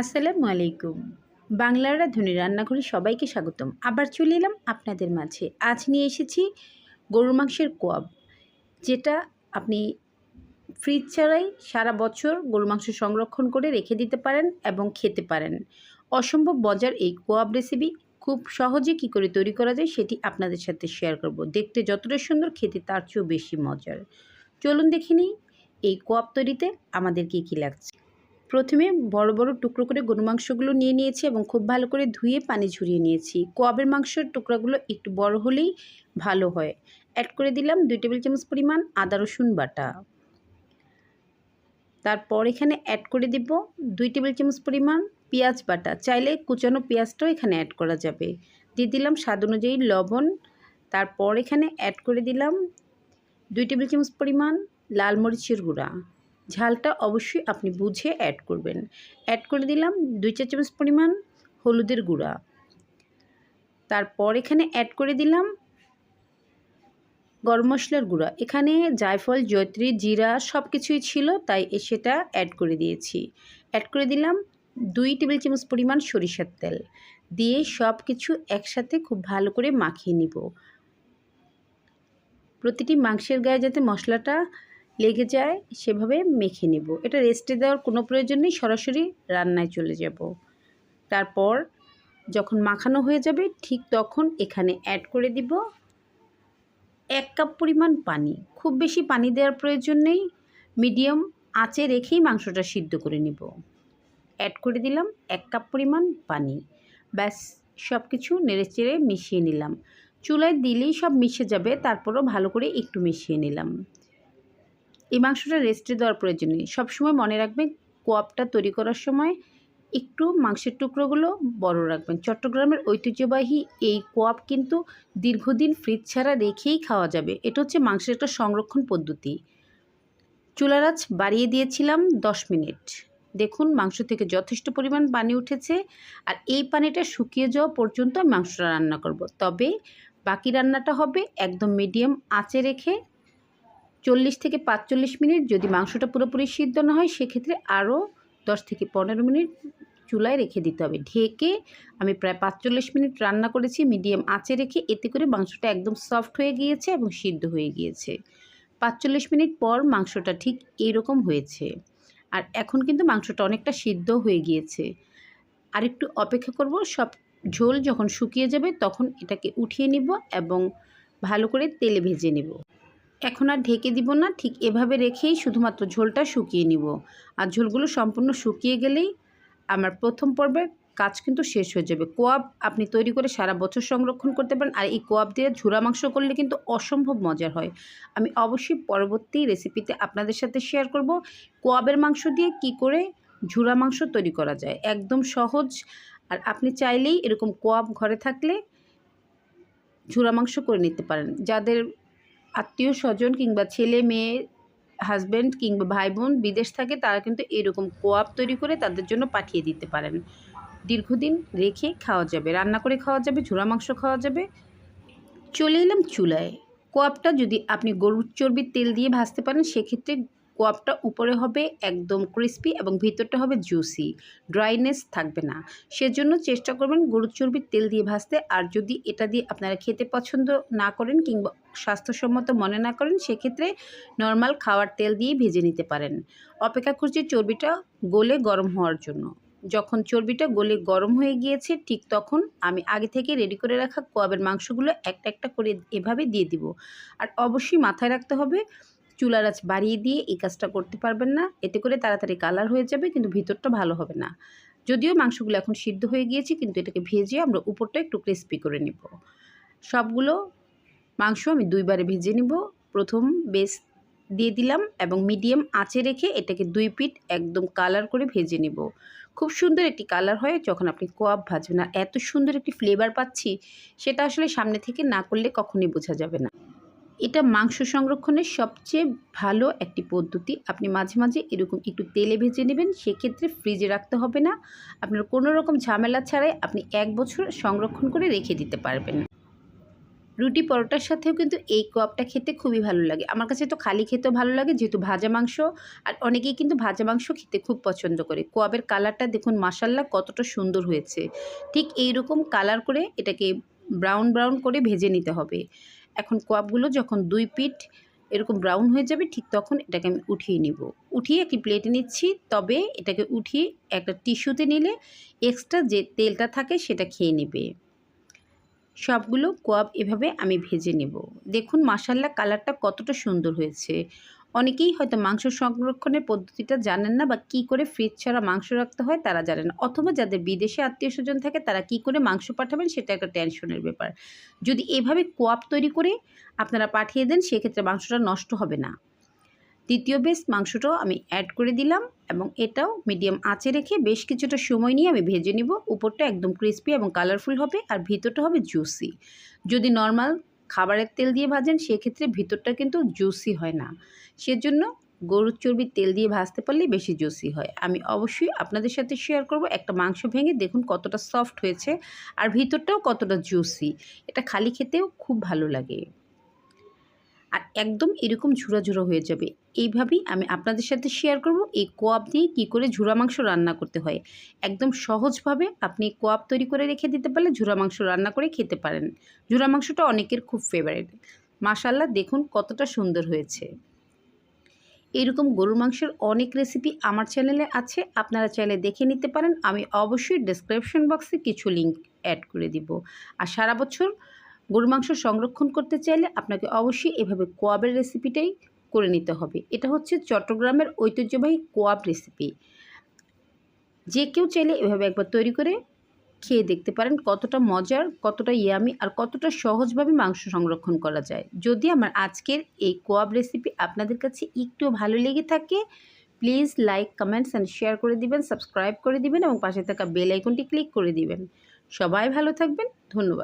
আসসালামু আলাইকুম। বাংলার রাঁধুনি রান্নাঘরে সবাইকে স্বাগতম। আবার চলে এলাম আপনাদের মাঝে। আজ নিয়ে এসেছি গরুর মাংসের কোয়াব, যেটা আপনি ফ্রিজ ছাড়াই সারা বছর গরুর মাংস সংরক্ষণ করে রেখে দিতে পারেন এবং খেতে পারেন। অসম্ভব মজার এই কোয়াব রেসিপি। খুব সহজে কি করে তৈরি করা যায় সেটি আপনাদের সাথে শেয়ার করব। দেখতে যতটা সুন্দর, খেতে তার চেয়েও বেশি মজার। চলুন দেখে নিই এই কোয়াব তৈরিতে আমাদের কী কী লাগছে। প্রথমে বড় বড় টুকরো করে গরু মাংসগুলো নিয়ে নিয়েছি এবং খুব ভালো করে ধুয়ে পানি ঝরিয়ে নিয়েছি। কোয়াবের মাংসের টুকরাগুলো একটু বড় হলেই ভালো হয়। অ্যাড করে দিলাম দুই টেবিল চামচ পরিমাণ আদা, রসুন বাটা। তারপর এখানে অ্যাড করে দিব দুই টেবিল চামচ পরিমাণ পেঁয়াজ বাটা। চাইলে কুচানো পেঁয়াজটাও এখানে অ্যাড করা যাবে। দিয়ে দিলাম স্বাদ অনুযায়ী লবণ। তারপর এখানে অ্যাড করে দিলাম দুই টেবিল চামচ পরিমাণ লাল মরিচের গুঁড়া। ঝালটা অবশ্যই আপনি বুঝে অ্যাড করবেন। অ্যাড করে দিলাম দুই চা চামচ পরিমাণ হলুদের গুঁড়া। তারপর এখানে অ্যাড করে দিলাম গরম মশলার গুঁড়া। এখানে জায়ফল, জয়ত্রী, জিরা সব কিছুই ছিল, তাই সেটা অ্যাড করে দিয়েছি। অ্যাড করে দিলাম দুই টেবিল চামচ পরিমাণ সরিষার তেল। দিয়ে সব কিছু একসাথে খুব ভালো করে মাখিয়ে নিব। প্রতিটি মাংসের গায়ে যাতে মশলাটা লেগে যায়, সেভাবে মেখে নেব। এটা রেস্টে দেওয়ার কোনো প্রয়োজন নেই, সরাসরি রান্নায় চলে যাব। তারপর যখন মাখানো হয়ে যাবে, ঠিক তখন এখানে অ্যাড করে দিব এক কাপ পরিমাণ পানি। খুব বেশি পানি দেওয়ার প্রয়োজন নেই মিডিয়াম আঁচে রেখেই মাংসটা সিদ্ধ করে নিব। অ্যাড করে দিলাম এক কাপ পরিমাণ পানি। ব্যাস সব কিছু নেড়ে চেড়ে মিশিয়ে নিলাম। চুলায় দিলেই সব মিশে যাবে, তারপরও ভালো করে একটু মিশিয়ে নিলাম। এই মাংসটা রেস্টে দেওয়ার প্রয়োজন নেই। সবসময় মনে রাখবেন কোয়াপটা তৈরি করার সময় একটু মাংসের টুকরোগুলো বড় রাখবেন। চট্টগ্রামের ঐতিহ্যবাহী এই কোয়াপ কিন্তু দীর্ঘদিন ফ্রিজ ছাড়া রেখেই খাওয়া যাবে। এটা হচ্ছে মাংসের একটা সংরক্ষণ পদ্ধতি। চুলার বাড়িয়ে দিয়েছিলাম দশ মিনিট। দেখুন, মাংস থেকে যথেষ্ট পরিমাণ পানি উঠেছে আর এই পানিটা শুকিয়ে যাওয়া পর্যন্ত আমি মাংসটা রান্না করব। তবে বাকি রান্নাটা হবে একদম মিডিয়াম আঁচে রেখে চল্লিশ থেকে পাঁচচল্লিশ মিনিট যদি মাংসটা পুরোপুরি সিদ্ধ না হয়, সেক্ষেত্রে আরও দশ থেকে পনেরো মিনিট চুলায় রেখে দিতে হবে। ঢেকে আমি প্রায় পাঁচচল্লিশ মিনিট রান্না করেছি, মিডিয়াম আঁচে রেখে। এতে করে মাংসটা একদম সফট হয়ে গিয়েছে এবং সিদ্ধ হয়ে গিয়েছে। পাঁচচল্লিশ মিনিট পর মাংসটা ঠিক এইরকম হয়েছে। আর এখন কিন্তু মাংসটা অনেকটা সিদ্ধ হয়ে গিয়েছে। আর একটু অপেক্ষা করব, সব ঝোল যখন শুকিয়ে যাবে তখন এটাকে উঠিয়ে নিব এবং ভালো করে তেলে ভেজে নেব। এখন আর ঢেকে দিব না, ঠিক এভাবে রেখেই শুধুমাত্র ঝোলটা শুকিয়ে নিব। আর ঝোলগুলো সম্পূর্ণ শুকিয়ে গেলেই আমার প্রথম পর্বের কাজ কিন্তু শেষ হয়ে যাবে। কোয়াব আপনি তৈরি করে সারা বছর সংরক্ষণ করতে পারেন, আর এই কোয়াব দিয়ে ঝুরা মাংস করলে কিন্তু অসম্ভব মজার হয়। আমি অবশ্যই পরবর্তী রেসিপিতে আপনাদের সাথে শেয়ার করব, কোয়াবের মাংস দিয়ে কি করে ঝুরা মাংস তৈরি করা যায়। একদম সহজ, আর আপনি চাইলেই এরকম কোয়াব ঘরে থাকলে ঝুরা মাংস করে নিতে পারেন। যাদের আত্মীয় স্বজন কিংবা ছেলে, মেয়ে হাজব্যান্ড কিংবা ভাই বোন বিদেশ থাকে, তারা কিন্তু এরকম কোয়াপ তৈরি করে তাদের জন্য পাঠিয়ে দিতে পারেন। দীর্ঘদিন রেখে খাওয়া যাবে, রান্না করে খাওয়া যাবে, ঝোড়া মাংস খাওয়া যাবে। চলে এলাম চুলায়। কোয়াপটা যদি আপনি গরুর চর্বির তেল দিয়ে ভাজতে পারেন, সেক্ষেত্রে কোয়াবটা উপরে হবে একদম ক্রিস্পি এবং ভিতরটা হবে জুসি। ড্রাইনেস থাকবে না। সেজন্য চেষ্টা করবেন গরুর চর্বির তেল দিয়ে ভাজতে। আর যদি এটা দিয়ে আপনারা খেতে পছন্দ না করেন কিংবা স্বাস্থ্যসম্মত মনে না করেন, সেক্ষেত্রে নর্মাল খাওয়ার তেল দিয়ে ভেজে নিতে পারেন। অপেক্ষা করছি চর্বিটা গলে গরম হওয়ার জন্য। যখন চর্বিটা গলে গরম হয়ে গিয়েছে, ঠিক তখন আমি আগে থেকে রেডি করে রাখা কোয়াবের মাংসগুলো একটা একটা করে এভাবে দিয়ে দিব। আর অবশ্যই মাথায় রাখতে হবে চুলার আঁচ বাড়িয়ে দিয়ে এই কাজটা করতে পারবেন না। এতে করে তাড়াতাড়ি কালার হয়ে যাবে, কিন্তু ভিতরটা ভালো হবে না। যদিও মাংসগুলো এখন সিদ্ধ হয়ে গিয়েছে, কিন্তু এটাকে ভেজে আমরা উপরটা একটু ক্রিস্পি করে নেব। সবগুলো মাংস আমি দুইবারে ভেজে নিব। প্রথম বেস দিয়ে দিলাম এবং মিডিয়াম আঁচে রেখে এটাকে দুই পিট একদম কালার করে ভেজে নেব। খুব সুন্দর একটি কালার হয় যখন আপনি কোয়াব ভাজবেন। আর এত সুন্দর একটি ফ্লেভার পাচ্ছি, সেটা আসলে সামনে থেকে না করলে কখনই বোঝা যাবে না। এটা মাংস সংরক্ষণের সবচেয়ে ভালো একটি পদ্ধতি। আপনি মাঝে মাঝে এরকম একটু তেলে ভেজে নেবেন, সেক্ষেত্রে ফ্রিজে রাখতে হবে না। আপনার কোনো রকম ঝামেলা ছাড়াই আপনি এক বছর সংরক্ষণ করে রেখে দিতে পারবেন। রুটি পরোটার সাথেও কিন্তু এই কোয়াবটা খেতে খুবই ভালো লাগে। আমার কাছে তো খালি খেতেও ভালো লাগে, যেহেতু ভাজা মাংস। আর অনেকেই কিন্তু ভাজা মাংস খেতে খুব পছন্দ করে। কোয়াবের কালারটা দেখুন মাসাল্লাহ কতটা সুন্দর হয়েছে। ঠিক এই রকম কালার করে এটাকে ব্রাউন ব্রাউন করে ভেজে নিতে হবে। এখন কোয়াবগুলো যখন দুই পিঠ এরকম ব্রাউন হয়ে যাবে, ঠিক তখন এটাকে আমি উঠিয়ে নিব। উঠিয়ে একটি প্লেটে নিচ্ছি, তবে এটাকে উঠিয়ে একটা টিস্যুতে নিলে এক্সট্রা যে তেলটা থাকে সেটা খেয়ে নেবে। সবগুলো কোয়াব এভাবে আমি ভেজে নেব। দেখুন মাসাল্লা কালারটা কতটা সুন্দর হয়েছে। অনেকেই হয়তো মাংস সংরক্ষণের পদ্ধতিটা জানেন না বা কি করে ফ্রিজ ছাড়া মাংস রাখতে হয় তারা জানেন না। অথবা যাদের বিদেশে আত্মীয় স্বজন থাকে তারা কি করে মাংস পাঠাবেন সেটা একটা টেনশনের ব্যাপার। যদি এভাবে কোয়াপ তৈরি করে আপনারা পাঠিয়ে দেন, সেক্ষেত্রে মাংসটা নষ্ট হবে না। দ্বিতীয় বেস মাংসটাও আমি অ্যাড করে দিলাম এবং এটাও মিডিয়াম আঁচে রেখে বেশ কিছুটা সময় নিয়ে আমি ভেজে নিব। উপরটা একদম ক্রিস্পি এবং কালারফুল হবে আর ভিতরটা হবে জুসি যদি নর্মাল খাবারের তেল দিয়ে ভাজেন, সেক্ষেত্রে ভিতরটা কিন্তু জুসি হয় না। সেজন্য গরুর চর্বি তেল দিয়ে ভাজতে পারলেই বেশি জুসি হয়। আমি অবশ্যই আপনাদের সাথে শেয়ার করব, একটা মাংস ভেঙে দেখুন কতটা সফট হয়েছে আর ভিতরটাও কতটা জুসি এটা খালি খেতেও খুব ভালো লাগে। আর একদম এরকম ঝুরা ঝুরা হয়ে যাবে। এইভাবেই আমি আপনাদের সাথে শেয়ার করব এই কোয়াব দিয়ে কী করে ঝুরা মাংস রান্না করতে হয়। একদম সহজভাবে আপনি কোয়াব তৈরি করে রেখে দিতে পারলে ঝুরা মাংস রান্না করে খেতে পারেন। ঝুরা মাংসটা অনেকের খুব ফেভারিট মাশাল্লাহ দেখুন কতটা সুন্দর হয়েছে। এরকম গরুর মাংসের অনেক রেসিপি আমার চ্যানেলে আছে, আপনারা চাইলে দেখে নিতে পারেন। আমি অবশ্যই ডেসক্রিপশন বক্সে কিছু লিঙ্ক অ্যাড করে দিব। আর সারা বছর গরুর মাংস সংরক্ষণ করতে চাইলে আপনাকে অবশ্যই এভাবে কোয়াবের রেসিপিটাই করে নিতে হবে। এটা হচ্ছে চট্টগ্রামের ঐতিহ্যবাহী কোয়াব রেসিপি। যে কেউ চাইলে এভাবে একবার তৈরি করে খেয়ে দেখতে পারেন কতটা মজার, কতটা ইয়ামি আর কতটা সহজভাবে মাংস সংরক্ষণ করা যায়। যদি আমার আজকের এই কোয়াব রেসিপি আপনাদের কাছে একটু ভালো লেগে থাকে, please like, comments and share করে দিবেন, সাবস্ক্রাইব করে দিবেন এবং পাশে থাকা বেল আইকনটি ক্লিক করে দিবেন। সবাই ভালো থাকবেন, ধন্যবাদ।